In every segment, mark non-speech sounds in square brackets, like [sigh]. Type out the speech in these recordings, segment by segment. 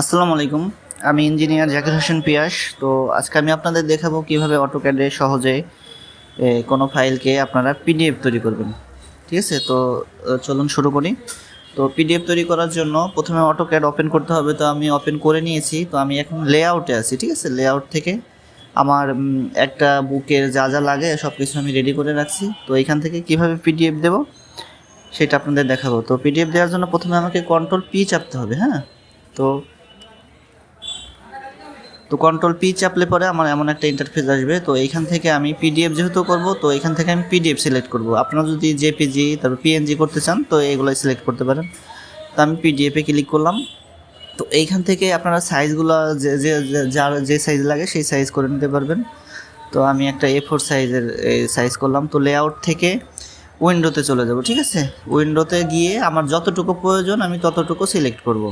আসসালামু আলাইকুম। আমি ইঞ্জিনিয়ার জাকির হোসেন পিয়াস। তো আজকে আমি আপনাদের দেখাবো কীভাবে অটোক্যাডে সহজে কোনো ফাইলকে আপনারা পিডিএফ তৈরি করবেন। ঠিক আছে? তো চলুন শুরু করি। তো পিডিএফ তৈরি করার জন্য প্রথমে অটোক্যাড ওপেন করতে হবে। তো আমি ওপেন করে নিয়েছি। তো আমি এখন লেআউটে আছি, ঠিক আছে? লেআউট থেকে আমার একটা বুকের যা যা লাগে সব কিছু আমি রেডি করে রাখছি। তো এখান থেকে কীভাবে পিডিএফ দেবো, সেটা আপনাদের দেখাবো। তো পিডিএফ দেওয়ার জন্য প্রথমে আমাকে কন্ট্রোল পি চাপতে হবে হ্যাঁ? তো তো কন্ট্রোল পি চাপলে পরে আমার এমন একটা ইন্টারফেস আসবে। তো এইখান থেকে আমি পিডিএফ যেহেতু করব, তো এখান থেকে আমি পিডিএফ সিলেক্ট করব। আপনারা যদি জেপিজি তারপর পিএনজি করতে চান, তো এগুলোই সিলেক্ট করতে পারেন। তো আমি পিডিএফে ক্লিক করলাম। তো এইখান থেকে আপনারা সাইজগুলো যে যে যার যে সাইজ লাগে, সেই সাইজ করে নিতে পারবেন। তো আমি একটা এ ফোর সাইজের সাইজ করলাম। তো লেআউট থেকে উইন্ডোতে চলে যাব, ঠিক আছে? উইন্ডোতে গিয়ে আমার যতটুকু প্রয়োজন, আমি ততটুকু সিলেক্ট করব।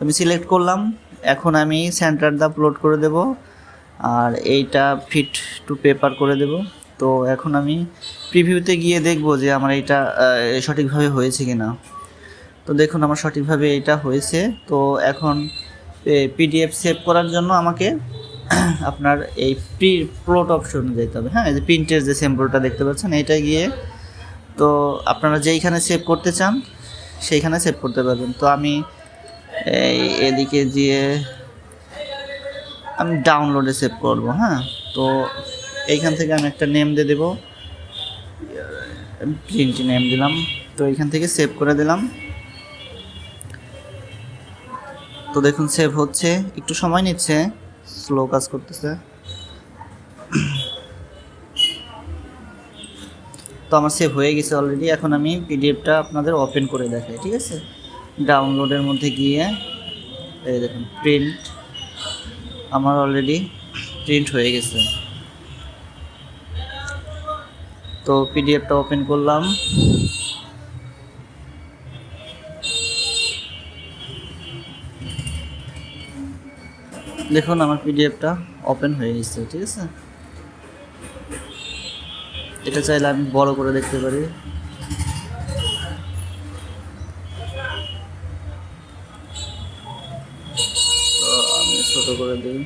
আমি সিলেক্ট করলাম। এখন আমি সেন্টার দা আপলোড করে দেব। আর এইটা ফিট টু পেপার করে দেব। তো এখন আমি প্রিভিউতে গিয়ে দেখব যে আমার এটা সঠিকভাবে হয়েছে কি না তো দেখুন আমার সঠিকভাবে এটা হয়েছে। তো এখন পিডিএফ সেভ করার জন্য আমাকে [clears throat] আপনার এই প্রি প্লট অপশনে যেতে হবে। হ্যাঁ এই যে প্রিন্টের যে স্যাম্পলটা দেখতে পাচ্ছেন এটা গিয়ে তো আপনারা যেইখানে সেভ করতে চান, সেইখানে সেভ করতে পারবেন। তো আমি এই এদিকে দিয়ে আমি ডাউনলোডে সেভ করব হ্যাঁ? তো এইখান থেকে আমি একটা নেম দিয়ে দেবো। প্রিন্ট নেম দিলাম। তো এইখান থেকে সেভ করে দিলাম। তো দেখুন সেভ হচ্ছে। একটু সময় নিচ্ছে। স্লো কাজ করতেছে। তো আমার সেভ হয়ে গেছে অলরেডি এখন আমি পিডিএফটা আপনাদের ওপেন করে দেখাই, ঠিক আছে? ডাউনলোডের মধ্যে গিয়ে, এই দেখুন প্রিন্ট আমার অলরেডি প্রিন্ট হয়ে গেছে। তো পিডিএফটা ওপেন করলাম। দেখুন, আমার পিডিএফটা ওপেন হয়ে গেছে, ঠিক আছে? এটা চাইলে আমি বড় করে দেখতে পারি তো আমি ছোট করে দেবেন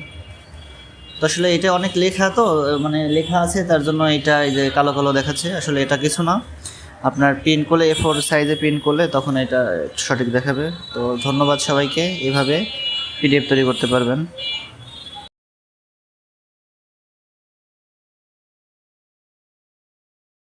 তো আসলে এটা অনেক লেখা তো মানে লেখা আছে, তার জন্য এটা এই যে কালো কালো দেখাচ্ছে। আসলে এটা কিছু না। আপনার প্রিন্ট করলে এ ফোর সাইজে প্রিন্ট করলে তখন এটা সঠিক দেখাবে। তো ধন্যবাদ সবাইকে। এভাবে পিডিএফ তৈরি করতে পারবেন।